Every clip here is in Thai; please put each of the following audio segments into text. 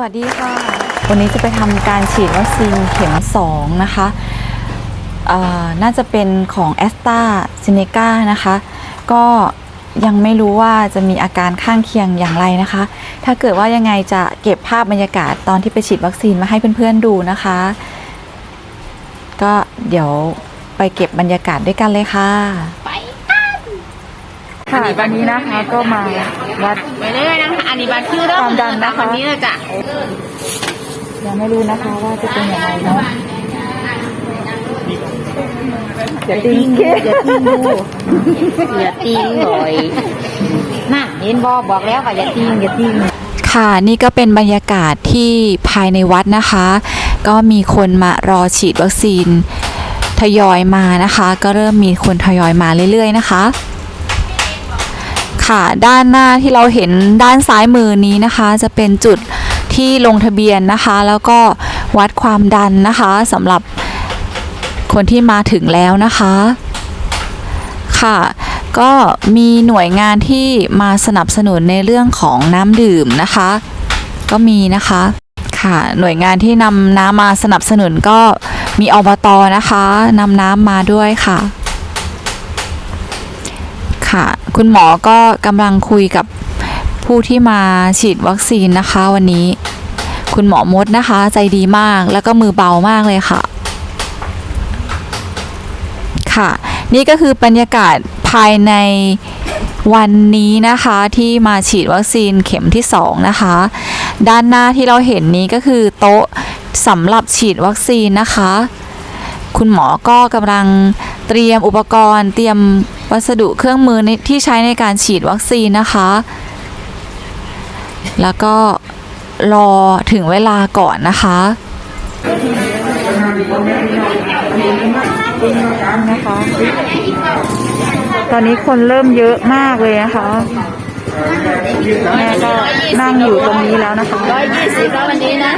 วัสดีค่ะ วันนี้จะไปทำการฉีดวัคซีนเข็ม 2 นะคะเอ่อน่าจะเป็นของแอสตราเซเนกานะคะ ก็ยังไม่รู้ว่าจะมีอาการข้างเคียงอย่างไรนะคะ ถ้าเกิดว่ายังไงจะเก็บภาพบรรยากาศตอนที่ไปฉีดวัคซีนมาให้เพื่อนๆดูนะคะ ก็เดี๋ยวไปเก็บบรรยากาศด้วยกันเลยค่ะ ไป ค่ะวันนี้นะคะก็มาวัดไปเรื่อยๆนะคะอันนี้บัตรคือเริ่ความดันนะคะวันนี้เลยจ้ะยังไม่รู้นะคะว่าจะเป็นยังไงเนาะเดี๋ยวติ้งอย่าติ้งดูอย่าติ้งเลยน่ะเห็นบอบอกแล้วว่าอย่าติ้งอย่าติ้งค่ะนี่ก็เป็นบรรยากาศที่ภายในวัดนะคะ ก็มีคนมารอฉีดวัคซีนทยอยมานะคะ ก็เริ่มมีคนทยอยมาเรื่อยๆนะคะ ค่ะ ด้านหน้าที่เราเห็นด้านซ้ายมือนี้นะคะ จะเป็นจุดที่ลงทะเบียนนะคะ แล้วก็วัดความดันนะคะสำหรับคนที่มาถึงแล้วนะคะ ค่ะ ก็มีหน่วยงานที่มาสนับสนุนในเรื่องของน้ำดื่มนะคะ ก็มีนะคะค่ะหน่วยงานที่นำน้ำมาสนับสนุนก็มีอบตนะคะนำน้ำมาด้วยค่ะ ค่ะ คุณหมอก็กำลังคุยกับผู้ที่มาฉีดวัคซีนนะคะวันนี้ คุณหมอมดนะคะ ใจดีมากแล้วก็มือเบามากเลยค่ะ ค่ะ นี่ก็คือบรรยากาศภายในวันนี้นะคะที่มาฉีดวัคซีนเข็มที่ 2 นะคะ ด้านหน้าที่เราเห็นนี้ก็คือโต๊ะสำหรับฉีดวัคซีนนะคะ คุณหมอก็กำลัง เตรียมอุปกรณ์ เตรียมวัสดุเครื่องมือที่ใช้ในการฉีดวัคซีนนะคะ แล้วก็รอถึงเวลาก่อนนะคะนะคะตอนนี้คนเริ่มเยอะมากเลยนะคะ แม่ก็นั่งอยู่ตรงนี้แล้วนะคะร้อยยี่สิบแล้ววันนี้นะ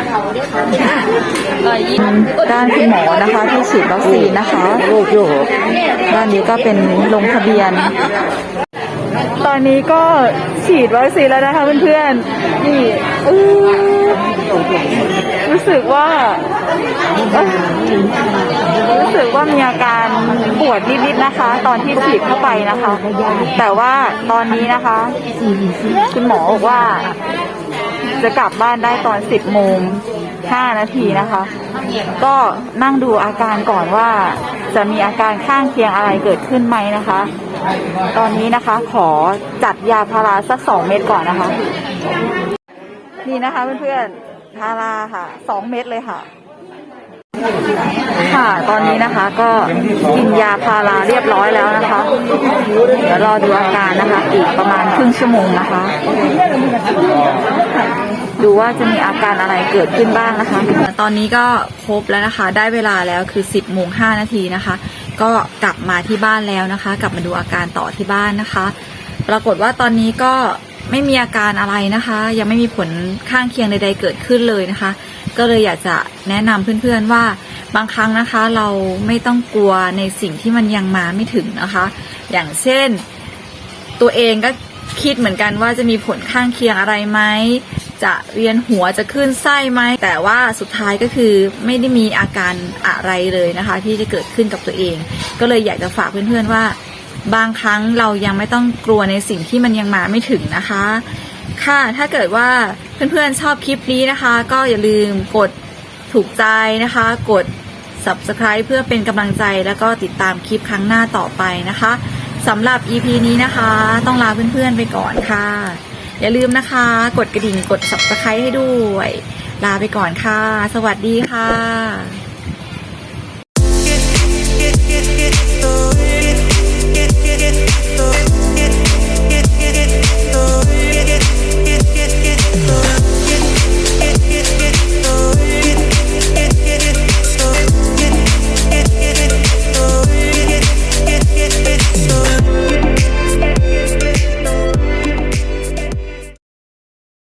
ร้อยยี่สิบด้านคุณหมอนะคะที่ฉีดวัคซีนนะคะ ด้านนี้ก็เป็นลงทะเบียน ตอนนี้ก็ฉีดวัคซีนแล้วนะคะเพื่อนๆ นี่อือรู้สึกว่า รู้สึกว่ามีอาการปวดนิดๆนะคะ ตอนที่ฉีดเข้าไปนะคะ แต่ว่าตอนนี้นะคะ คุณหมอบอกว่า จะกลับบ้านได้ตอน 10โมง5นาทีนะคะ ก็นั่งดูอาการก่อนว่าจะมีอาการข้างเคียงอะไรเกิดขึ้นไหมนะคะ ตอนนี้นะคะขอจัดยาพาราสักสองเม็ดก่อนนะคะ นี่นะคะเพื่อนๆพาราค่ะสองเม็ดเลยค่ะ ค่ะตอนนี้นะคะก็กินยาพาราเรียบร้อยแล้วนะคะเดี๋ยวรอดูอาการนะคะ อีกประมาณครึ่งชั่วโมงนะคะ ดูว่าจะมีอาการอะไรเกิดขึ้นบ้างนะคะ ตอนนี้ก็ครบแล้วนะคะ ได้เวลาแล้วคือ 10โมง5นาทีนะคะ ก็กลับมาที่บ้านแล้วนะคะ กลับมาดูอาการต่อที่บ้านนะคะ ปรากฏว่าตอนนี้ก็ไม่มีอาการอะไรนะคะ ยังไม่มีผลข้างเคียงใด ๆ เกิดขึ้นเลยนะคะ ก็เลยอยากจะแนะนำเพื่อนๆว่าบางครั้งนะคะเราไม่ต้องกลัวในสิ่งที่มันยังมาไม่ถึงนะคะ อย่างเช่นตัวเองก็คิดเหมือนกันว่าจะมีผลข้างเคียงอะไรไหม จะเวียนหัวจะขึ้นไส้ไหมแต่ว่าสุดท้ายก็คือไม่ได้มีอาการอะไรเลยนะคะ ที่จะเกิดขึ้นกับตัวเอง ก็เลยอยากจะฝากเพื่อนๆว่า บางครั้งเรายังไม่ต้องกลัวในสิ่งที่มันยังมาไม่ถึงนะคะ ค่ะถ้าเกิดว่าเพื่อนๆชอบคลิปนี้นะคะ ก็อย่าลืมกดถูกใจนะคะ กด subscribe เพื่อเป็นกำลังใจแล้วก็ติดตามคลิปครั้งหน้าต่อไปนะคะสำหรับ EP นี้นะคะ ต้องลาเพื่อนๆไปก่อนค่ะ อย่าลืมนะคะ กดกระดิ่งกด subscribe ให้ด้วย ลาไปก่อนค่ะ สวัสดีค่ะ